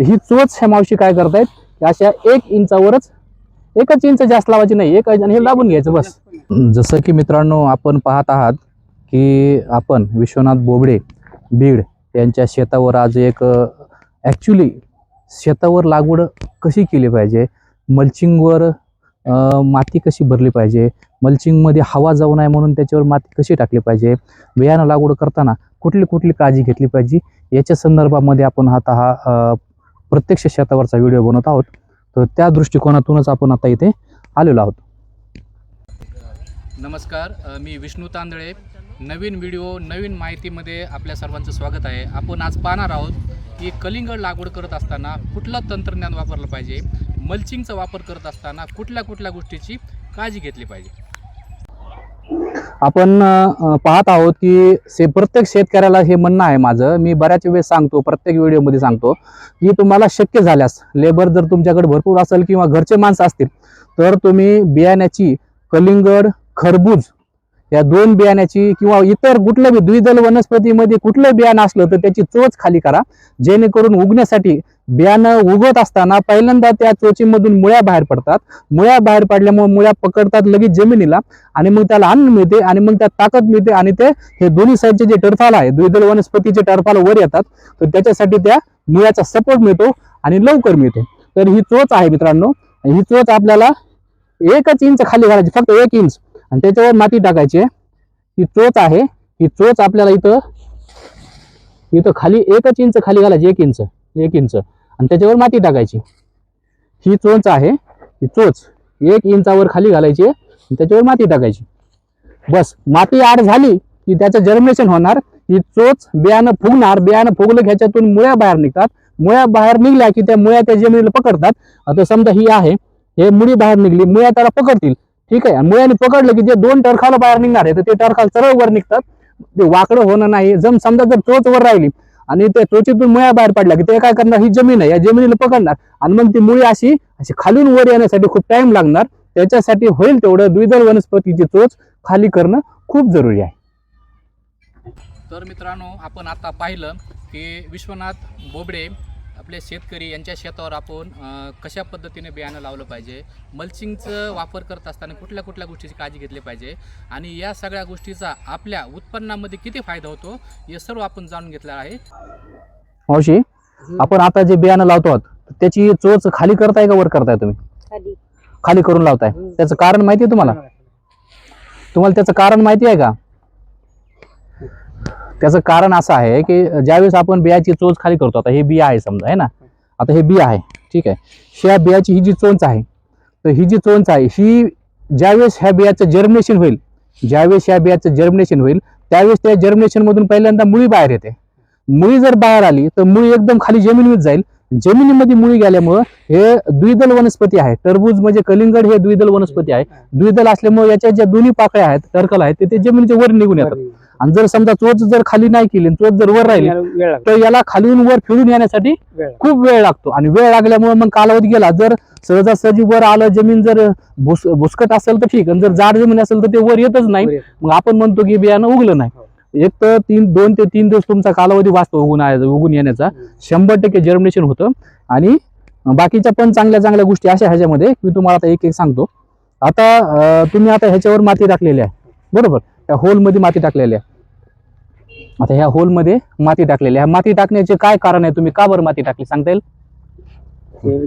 ही चोच ह्या मावशी काय करतायत? की अशा एक इंचावरच एकच इंच जास्त लावायची नाही एक आणि हे दाबून घ्यायचं बस. जसं की मित्रांनो आपण पाहत आहात की आपण विश्वनाथ बोबडे बीड यांच्या शेतावर आज एक ॲक्च्युली शेतावर लागवड कशी केली पाहिजे? मल्चिंगवर माती कशी भरली पाहिजे? मल्चिंगमध्ये हवा जाऊ नये म्हणून त्याच्यावर माती कशी टाकली पाहिजे? बियाणं लागवड करताना कुठली कुठली काळजी घेतली पाहिजे? याच्या संदर्भामध्ये आपण आता हा प्रत्यक्ष शेतावरचा व्हिडिओ बनवत आहोत. तर त्या दृष्टिकोनातूनच आपण आता इथे आलेलो आहोत. नमस्कार मी विष्णू तांदळे. नवीन व्हिडिओ नवीन माहितीमध्ये आपल्या सर्वांचं स्वागत आहे. आपण आज पाहणार आहोत की कलिंगड लागवड करत असताना कुठलं तंत्रज्ञान वापरलं पाहिजे मल्चिंगचा वापर करत असताना कुठल्या कुठल्या गोष्टीची काळजी घेतली पाहिजे? आपण पाहत आहोत की से प्रत्येक शेतकऱ्याला हे म्हणणं आहे माझं. मी बऱ्याच वेळेस सांगतो प्रत्येक व्हिडिओमध्ये सांगतो की तुम्हाला शक्य झाल्यास लेबर जर तुमच्याकडे भरपूर असेल किंवा घरचे माणसं असतील तर तुम्ही बियाण्याची कलिंगड खरबूज या दोन बियाण्याची किंवा इतर कुठलं बी द्विदल वनस्पतीमध्ये कुठलं बियाणं असलं तर त्याची चोच खाली करा. जेणेकरून उगण्यासाठी बियाणं उगवत असताना पहिल्यांदा त्या चोचीमधून मुळ्या बाहेर पडतात. मुळ्या बाहेर पडल्यामुळे मुळ्या पकडतात लगेच जमिनीला आणि मग त्याला अन्न मिळते आणि मग त्यात ताकद मिळते आणि ते हे दोन्ही साईडचे जे टरफाल आहे द्विदल वनस्पतीचे टरफाल वर येतात. तर त्याच्यासाठी त्या मुळ्याचा सपोर्ट मिळतो आणि लवकर मिळतो. तर ही चोच आहे मित्रांनो. ही चोच आपल्याला एकच इंच खाली घालायची फक्त एक इंच. आणि त्याच्यावर माती टाकायची आहे. ही चोच आहे. ही चोच आपल्याला इथं इथं खाली एकच इंच खाली घालायची एक इंच एक इंच. आणि त्याच्यावर माती टाकायची. ही चोच आहे. ही चोच एक इंचावर खाली घालायची आणि त्याच्यावर माती टाकायची. बस माती आड झाली की त्याचं जर्मिनेशन होणार. ही चोच बियाणं फुगणार. बियाणं फुगलं ह्याच्यातून मुळ्या बाहेर निघतात. मुळ्या बाहेर निघल्या की त्या मुळ्या त्या जमिनीला पकडतात. आता समजा ही आहे. हे मुळी बाहेर निघली. मुळ्या त्याला पकडतील. ठीक आहे. मुळ्याने पकडलं की जे दोन टरखाला बाहेर निघणार आहे तर ते टरखाल सरळ वर निघतात. ते वाकडं होणं नाही. जम समजा जर चोच वर राहिली आणि त्या त्वचेतून मुळ्या बाहेर पडल्या की ते काय करणार? ही जमीन आहे. या जमिनीला पकडणार. आणि मग ती मुळी अशी अशी खालून वर येण्यासाठी खूप टाइम लागणार. त्याच्यासाठी होईल तेवढं द्विदल वनस्पतीची चोच खाली करणं खूप जरुरी आहे. तर मित्रांनो आपण आता पाहिलं की विश्वनाथ बोबडे आपले शेतकरी यांच्या शेतावर आपण कशा पद्धतीने बियाणं लावलं पाहिजे मल्चिंगचं वापर करत असताना कुठल्या कुठल्या गोष्टीची काळजी घेतली पाहिजे आणि या सगळ्या गोष्टीचा आपल्या उत्पन्नामध्ये किती फायदा होतो हे सर्व आपण जाणून घेतलं आहे. मावशी आपण आता जे बियाणं लावतो आहोत त्याची चोच खाली करताय का वर करताय तुम्ही? खाली. खाली करून लावताय. त्याचं कारण माहिती आहे तुम्हाला? तुम्हाला त्याचं कारण माहिती आहे का? त्याचं कारण असं आहे की ज्यावेळेस आपण बियाची चोच खाली करतो आता हे बिया आहे समजा आहे ना? आता हे बिया आहे ठीक आहे. ह्या बियाची ही जी चोंच आहे तर ही जी चोंच आहे ही ज्यावेळेस ह्या बियाचं जर्मिनेशन होईल ज्यावेळेस ह्या बियाचं जर्मिनेशन होईल त्यावेळेस त्या जर्मिनेशन मधून पहिल्यांदा मुळी बाहेर येते. मुळी जर बाहेर आली तर मुळी एकदम खाली जमिनीत जाईल. जमिनीमध्ये मुळी गेल्यामुळं हे द्विदल वनस्पती आहे. टरबूज म्हणजे कलिंगड हे द्विदल वनस्पती आहे. द्विदल असल्यामुळे याच्या ज्या दोन्ही पाकळ्या आहेत टर्कल आहेत ते- ते जमिनीच्या वर निघून येतात. आणि जर समजा चोच जर खाली नाही केली चोच जर वर राहिली तर याला खालून वर फिरून येण्यासाठी खूप वेळ लागतो. आणि वेळ लागल्यामुळे मग कालावधी गेला. जर सहजासहजी वर आलं जमीन जर भुस भुसकट असेल तर ठीक. आणि जर जाड जमीन असेल तर ते वर येतच नाही. मग आपण म्हणतो की बियाणं उगलं नाही. एक तर तीन दोन ते तीन दिवस तुमचा कालावधी वाचतो उगून उगून येण्याचा. शंभर टक्के जर्मिनेशन होतं. आणि बाकीच्या पण चांगल्या चांगल्या गोष्टी अशा ह्याच्यामध्ये मी तुम्हाला आता एक एक सांगतो. आता तुम्ही आता ह्याच्यावर माती टाकलेली आहे. बरोबर? त्या होलमध्ये माती टाकलेली आहे. आता ह्या होलमध्ये माती टाकलेली आहे. माती टाकण्याचे काय कारण आहे? तुम्ही का बरं माती टाकली? सांगता येईल?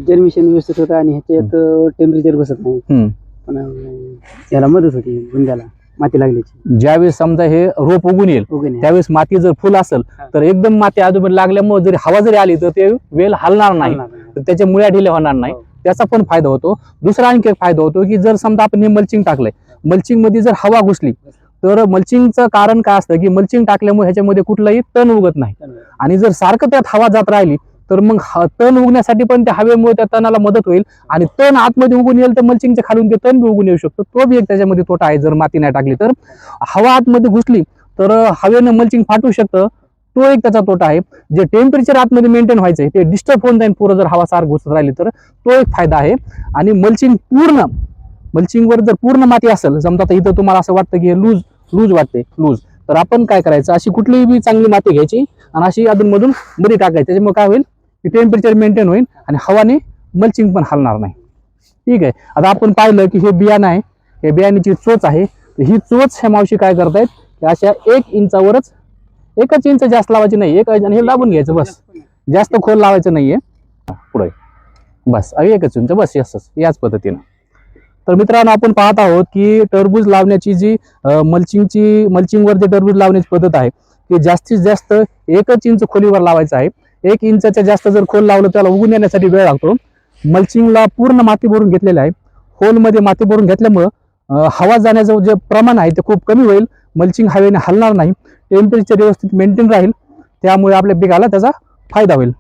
जर्मिशन व्यवस्थित होतं आणि ह्याच्यात टेम्परेचर बसत नाही. हम्म. पण अं, याला मदत होती बुंद्याला माती लागल्याची. ज्यावेळेस समजा हे रोप उगून येईल उगवणे त्यावेळेस माती जर फुल असेल हा. तर एकदम माती आजूबाजूला लागल्यामुळे जरी हवा जरी आली तर ते वेल हलणार नाही. तर त्याच्या मुळ्या ढिल्या होणार नाही. हो. त्याचा पण फायदा होतो. दुसरा आणखी एक फायदा होतो की जर समजा आपण हे मल्चिंग टाकलंय मल्चिंगमध्ये जर हवा घुसली. तर मल्चिंगचं कारण काय असतं की मल्चिंग टाकल्यामुळे ह्याच्यामध्ये कुठलाही तण उगत नाही. आणि जर सारखं त्यात हवा जात राहिली तर मग ह- तण उगण्यासाठी पण त्या हवेमुळे त्या तणाला मदत होईल आणि तण आतमध्ये उगून येईल तर मल्चिंगच्या खालून ते तण बी उगून येऊ शकतो. तो बी एक त्याच्यामध्ये तोटा आहे जर माती नाही टाकली तर. हवा आतमध्ये घुसली तर हवेनं मल्चिंग फाटू शकतं. तो एक त्याचा तोटा आहे. जे टेम्परेचर आतमध्ये मेंटेन व्हायचं ते डिस्टर्ब होऊन जाईल पुरं जर हवा सार घुसत राहिली तर. तो एक फायदा आहे. आणि मल्चिंग पूर्ण मल्चिंगवर जर पूर्ण माती असेल समजा इथं तुम्हाला असं वाटतं की लूज लूज वाटते लूज. तर आपण काय करायचं अशी कुठलीही बी चांगली माती घ्यायची आणि अशी अधूनमधून मध्ये टाकायची. त्याच्यामुळे काय होईल? की टेम्परेचर मेंटेन होईल आणि हवाने मल्चिंग पण हलणार नाही. ठीक आहे? आता आपण पाहिलं की हे बियाणं आहे. हे बियाण्याची चोच आहे. तर ही चोच ह्या मावशी काय करतायत? की अशा एक इंचावरच एकच इंच जास्त लावायची नाही एक आणि हे लाबून घ्यायचं बस. जास्त खोल लावायचं नाहीये. पुढे बस. एकच इंच. बस असंच याच पद्धतीनं. तर मित्रांनो आपण पाहत आहोत की टरबूज लावण्याची जी मल्चिंगची मल्चिंगवर जे टरबूज लावण्याची पद्धत आहे ती जास्तीत जास्त एकच इंच खोलीवर लावायचं आहे. एक इंचाच्या जास्त जर खोल लावलं त्याला उगून येण्यासाठी वेळ लागतो. मल्चिंगला पूर्ण माती भरून घेतलेलं आहे. होलमध्ये माती भरून घेतल्यामुळं हवा जाण्याचं जे प्रमाण आहे ते खूप कमी होईल. मल्चिंग हवेने हलणार नाही. टेम्परेचर व्यवस्थित मेंटेन राहील. त्यामुळे आपल्या पिकाला त्याचा फायदा होईल.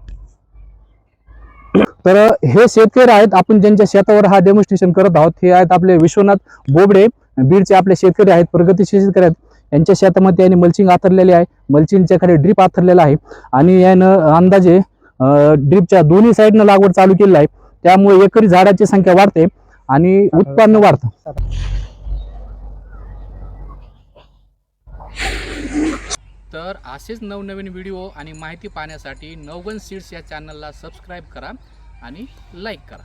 तर हे शेतकरी आहेत आपण ज्यांच्या शेतावर हा डेमॉन्स्ट्रेशन करत आहोत हे आहेत आपले विश्वनाथ बोबडे बीडचे आपले शेतकरी आहेत प्रगतीशील शेतकरी आहेत. यांच्या शेतामध्ये यांनी मल्चिंग आथरलेले आहे. मल्चिंगच्या खाली ड्रीप आथरलेला आहे. आणि यानं अंदाजे ड्रीपच्या दोन्ही साईडनं लागवड चालू केलेला आहे. त्यामुळे एकरी झाडाची संख्या वाढते आणि उत्पन्न वाढतं. तर असेच नवनवीन व्हिडिओ आणि माहिती पाहण्यासाठी नवगन सीड्स या चॅनलला सबस्क्राईब करा. आणि लाईक करा.